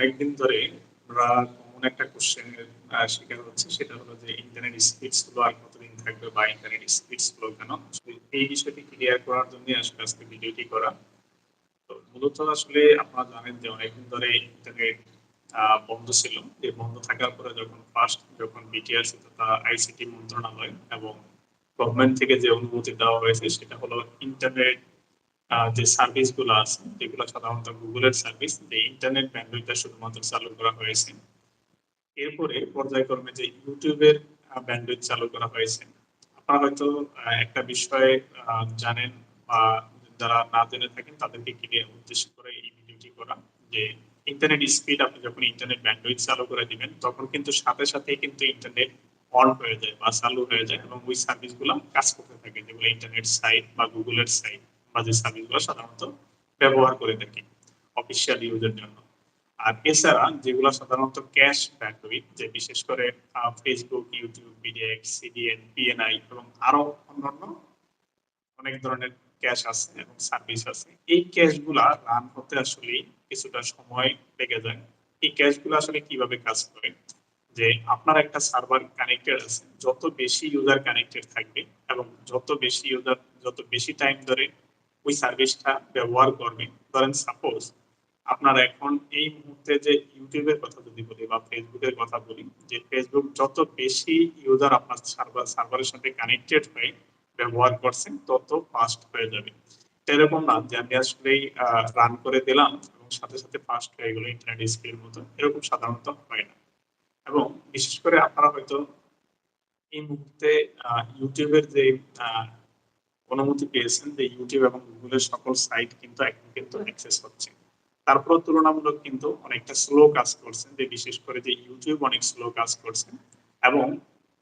অনেকদিন ধরে আমরা কমন একটা কোশ্চেনের শিকার হচ্ছে, সেটা হলো যে ইন্টারনেট স্পিডসগুলো আর কতদিন থাকবে বা ইন্টারনেট স্পিডসগুলো কেন? এই বিষয়টি ক্লিয়ার করার জন্য আসলে আজকে ভিডিওটি করা। তো মূলত আসলে আপনারা জানেন যে অনেকদিন ধরে ইন্টারনেট বন্ধ ছিল। এই বন্ধ থাকার পরে যখন ফার্স্ট যখন বিটিআরসি তথা আইসিটি মন্ত্রণালয় এবং গভর্নমেন্ট থেকে যে অনুমতি দেওয়া হয়েছে, সেটা হলো ইন্টারনেট যে সার্ভিসগুলো আছে, যেগুলো সাধারণত গুগলের সার্ভিস যে ইন্টারনেট ব্যান্ডউইথটা শুধুমাত্র চালু করা হয়েছে। এরপরে পর্যায়ক্রমে যে ইউটিউবের ব্যান্ডউইথ চালু করা হয়েছে। আপনারা হয়তো একটা বিষয়ে জানেন বা যারা না জেনে থাকেন, তাদেরকে কিনে উদ্দেশ্য করে এই ভিডিওটি করা। যে ইন্টারনেট স্পিড আপনি যখন ইন্টারনেট ব্যান্ডউইথ চালু করে দিবেন, তখন কিন্তু সাথে সাথে কিন্তু ইন্টারনেট অন হয়ে যায় বা চালু হয়ে যায় এবং ওই সার্ভিসগুলো কাজ করতে থাকে, যেগুলো ইন্টারনেট সাইট বা গুগলের সাইট যে সার্ভিসগুলো সাধারণত ব্যবহার করে থাকি অফিসিয়াল ইউজের জন্য। আর এছাড়া যেগুলো সাধারণত ক্যাশ ব্যান্ডউইথ যে বিশেষ করে Facebook YouTube BDX CDN PNI এবং আরও অন্যান্য অনেক ধরনের ক্যাশ আছে এবং সার্ভিস আছে, এই ক্যাশগুলা রান হতে আসলে কিছুটা সময় লেগে যায়। এই ক্যাশগুলো আসলে কীভাবে কাজ করে? যে আপনার একটা সার্ভার কানেক্টেড আছে, যত বেশি ইউজার কানেক্টেড থাকবে এবং যত বেশি ইউজার যত বেশি টাইম ধরে ওই সার্ভিসটা ব্যবহার করবে। ধরেন সাপোজ আপনার এখন এই মুহূর্তে যে ইউটিউবের কথা যদি বলি বা ফেসবুকের কথা বলি, যে ফেসবুক যত বেশি ইউজার আপনার সার্ভার সার্ভারের সাথে কানেক্টেড হয়ে ব্যবহার করছেন তত ফাস্ট হয়ে যাবে। এরকম না যে আমি আসলেই রান করে দিলাম এবং সাথে সাথে ফাস্ট হয়ে গেল ইন্টারনেট স্পিডের মতো। এরকম সাধারণত হয় না। এবং বিশেষ করে আপনারা হয়তো এই মুহূর্তে ইউটিউবের যে অনুমতি পেয়েছেন যে ইউটিউব এবং গুগলের সকল সাইট কিন্তু এখন কিন্তু অ্যাক্সেস হচ্ছে। তারপর তুলনামূলক কিন্তু অনেকটা স্লো কাজ করছেন, যে বিশেষ করে যে ইউটিউব অনেক স্লো কাজ করছেন এবং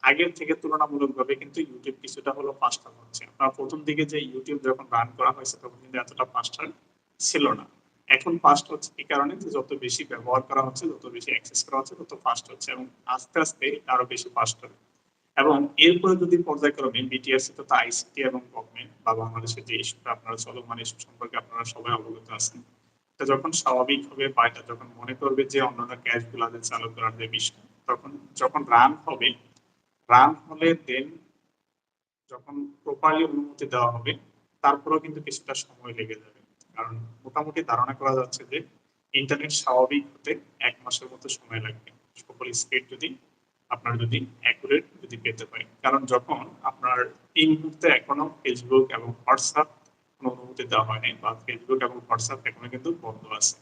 আগের থেকে তুলনামূলকভাবে কিন্তু ইউটিউব কিছুটা হলো ফাস্টার হচ্ছে। আপনার প্রথম দিকে যে ইউটিউব যখন রান করা হয়েছে, তখন কিন্তু এতটা ফাস্টার ছিল না। এখন ফাস্ট হচ্ছে এই কারণে? যে যত বেশি ব্যবহার করা হচ্ছে, যত বেশি অ্যাক্সেস করা হচ্ছে, তত ফাস্ট হচ্ছে এবং আস্তে আস্তে আরও বেশি ফাস্ট হবে এবং এরপরে যদি পর্যায়ক্রমে বিটিআরসি তথা আইসিটি এবং গভর্নমেন্ট বা বাংলাদেশের যে ইস্যুটা আপনারা চলমান ইস্যু সম্পর্কে আপনারা সবাই অবগত আছেন। এটা যখন স্বাভাবিক হবে বা এটা যখন মনে করবে যে অন্যান্য ক্যাশ গুলাদের চালু করার যে বিষয়, তখন যখন রান হবে রান হলে দেন যখন প্রপারলি অনুমতি দেওয়া হবে, তারপরেও কিন্তু কিছুটা সময় লেগে যাবে। কারণ মোটামুটি ধারণা করা যাচ্ছে যে ইন্টারনেট স্বাভাবিক হতে এক মাসের মতো সময় লাগবে। সকল স্পিড যদি আপনার যদি অ্যাকুরেট যদি পেতে পারে। কারণ যখন আপনার এই মুহূর্তে এখনও ফেসবুক এবং হোয়াটসঅ্যাপ কোনো অনুমতি দেওয়া হয়নি বা ফেসবুক এবং হোয়াটসঅ্যাপ এখনও কিন্তু বন্ধ আছে।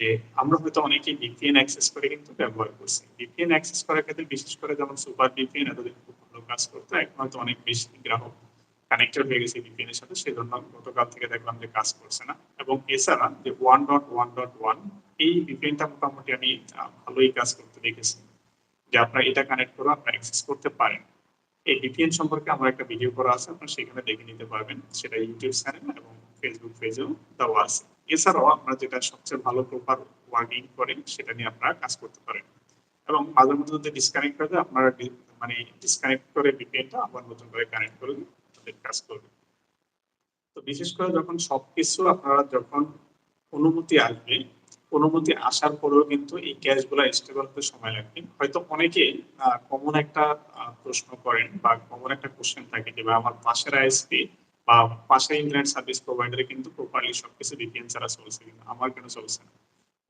যে আমরা হয়তো অনেকেই ভিপিএন অ্যাক্সেস করে কিন্তু ব্যবহার করছি। ভিপিএন অ্যাক্সেস করার ক্ষেত্রে বিশেষ করে যেমন সুপার ভিপিএন এতদিন খুব ভালো কাজ করতো, এখন হয়তো অনেক বেশি গ্রাহক কানেক্টেড হয়ে গেছে ভিপিএন এর সাথে, সেই জন্য গতকাল থেকে দেখলাম যে কাজ করছে না। এবং এছাড়া যে one dot one dot one এই ভিপিএনটা মোটামুটি আমি ভালোই কাজ করতে দেখেছি। যে আপনারা এটা কানেক্ট করে আপনার অ্যাক্সেস করতে পারেন। এই ভিপিএন সম্পর্কে আমার একটা ভিডিও করা আছে, আপনার সেখানে দেখে নিতে পারবেন। সেটা ইউটিউব চ্যানেল এবং ফেসবুক পেজেও দেওয়া আছে। এছাড়াও আপনারা যেটা সবচেয়ে ভালো প্রপার ওয়ার্কিং করেন সেটা নিয়ে আপনারা কাজ করতে পারেন। এবং মাঝে মধ্যে যদি ডিসকানেক্ট করে আপনারা মানে ডিসকানেক্ট করে ভিপিএনটা আবার নতুন করে কানেক্ট করে তাদের কাজ করবে। তো বিশেষ করে যখন সবকিছু আপনারা যখন অনুমতি আসবে অনুমতি আসার পরেও কিন্তু এই ক্যাশগুলো স্টেবল হতে সময় লাগবে। হয়তো অনেকে কমন একটা প্রশ্ন করেন বা কমন একটা কোশ্চেন থাকে যে আমার পাশের আইএসপি বা পাশে ইন্টারনেট সার্ভিস প্রোভাইডারে কিন্তু প্রপারলি সবকিছু ভিপিএন ছাড়া চলছে কিন্তু আমার কেন চলছে না?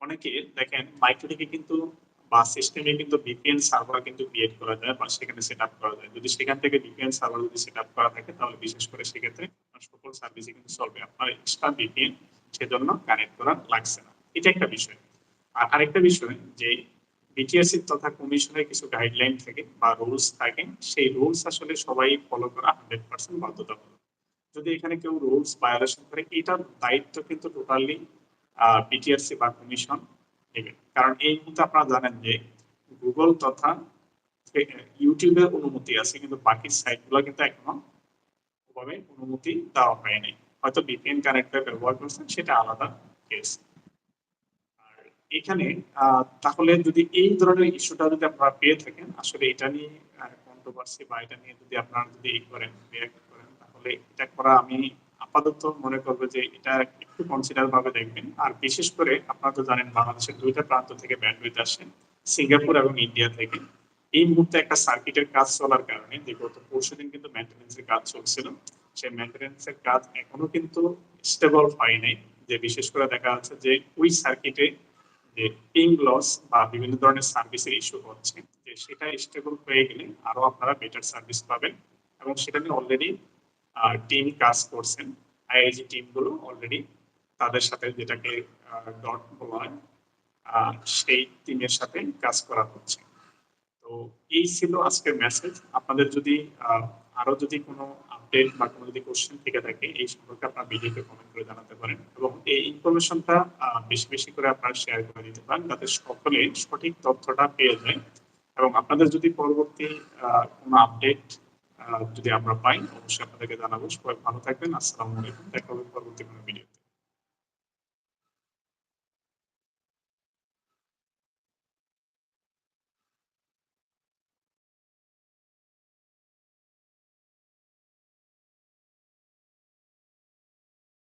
অনেকে দেখেন মাইক্রোটিকে কিন্তু বা সিস্টেমে কিন্তু ভিপিএন সার্ভার কিন্তু ক্রিয়েট করা যায় বা সেখানে সেট আপ করা যায়। যদি সেখান থেকে ভিপিএন সার্ভার যদি সেট আপ করা থাকে, তাহলে বিশেষ করে সেক্ষেত্রে সকল সার্ভিসে কিন্তু চলবে। আপনার এক্সট্রা ভিপিএন সেজন্য কানেক্ট করা লাগছে না। এটা একটা বিষয়। আর আরেকটা বিষয় যে বিটিএসসি তথা কমিশনের কিছু গাইডলাইন থাকে বা রুলস থাকে, সেই রুলস আসলে সবাই ফলো করা হান্ড্রেড পার্সেন্ট বাধ্যতামূলক। যদি এখানে কেউ রুলস ভায়োলেশন করে, এটার দায়িত্ব কিন্তু টোটালি বিটিআরসি বা কমিশন নেবে। কারণ এই মুহূর্তে আপনারা জানেন যে গুগল তথা ইউটিউবের অনুমতি আছে, কিন্তু বাকি সাইটগুলো কিন্তু এখনও ওভাবে অনুমতি দেওয়া হয়নি হয়তো ভিপিএন কানেক্টর ব্যবহার করছেন, সেটা আলাদা কেস এখানে তাহলে যদি এই ধরনের ইস্যুটা যদি আপনারা পেয়ে থাকেন, আসলে এটা নিয়ে কন্ট্রোভার্সি বা এটা নিয়ে যদি আপনারা যদি এই করেন রিয়াক্ট করেন, তাহলে এটা করা আমি আপাতত মনে করবে যে এটা একটু কনসিডার ভাবে দেখবেন। আর বিশেষ করে আপনারা তো জানেন, বাংলাদেশের দুইটা প্রান্ত থেকে ব্যান্ডউইথ আসে, সিঙ্গাপুর এবং ইন্ডিয়া থেকে। এই মুহূর্তে একটা সার্কিটের কাজ চলার কারণে যে গত পরশু দিন কিন্তু মেনটেন্যান্সের কাজ চলছিল। সেই মেনটেন্যান্সের কাজ এখনও কিন্তু স্টেবল হয় নাই। যে বিশেষ করে দেখা যাচ্ছে যে ওই সার্কিটে যে পিং লস বা বিভিন্ন ধরনের সার্ভিসের ইস্যু হচ্ছে, যে সেটা স্টেবল হয়ে গেলে আরও আপনারা বেটার সার্ভিস পাবেন এবং সেটা নিয়ে অলরেডি টিম কাজ করছেন। আইআইজি টিমগুলো অলরেডি তাদের সাথে যেটাকে ডট বলা হয় সেই টিমের সাথে কাজ করা হচ্ছে। তো এই ছিল আজকের মেসেজ আপনাদের যদি আরও যদি কোনো আপডেট বা কোনো যদি কোশ্চেন থেকে থাকে, এই সম্পর্কে আপনার ভিডিওতে কমেন্ট করে জানাতে পারেন এবং এই ইনফরমেশনটা বেশি বেশি করে আপনারা শেয়ার করে দিতে পারেন যাতে সকলে সঠিক তথ্যটা পেয়ে যায় এবং আপনাদের যদি পরবর্তী কোনো আপডেট যদি আমরা পাই, অবশ্যই আপনাদেরকে জানাব। সবাই ভালো থাকবেন। আসসালামু আলাইকুম। দেখা হবে পরবর্তী কোনো ভিডিওতে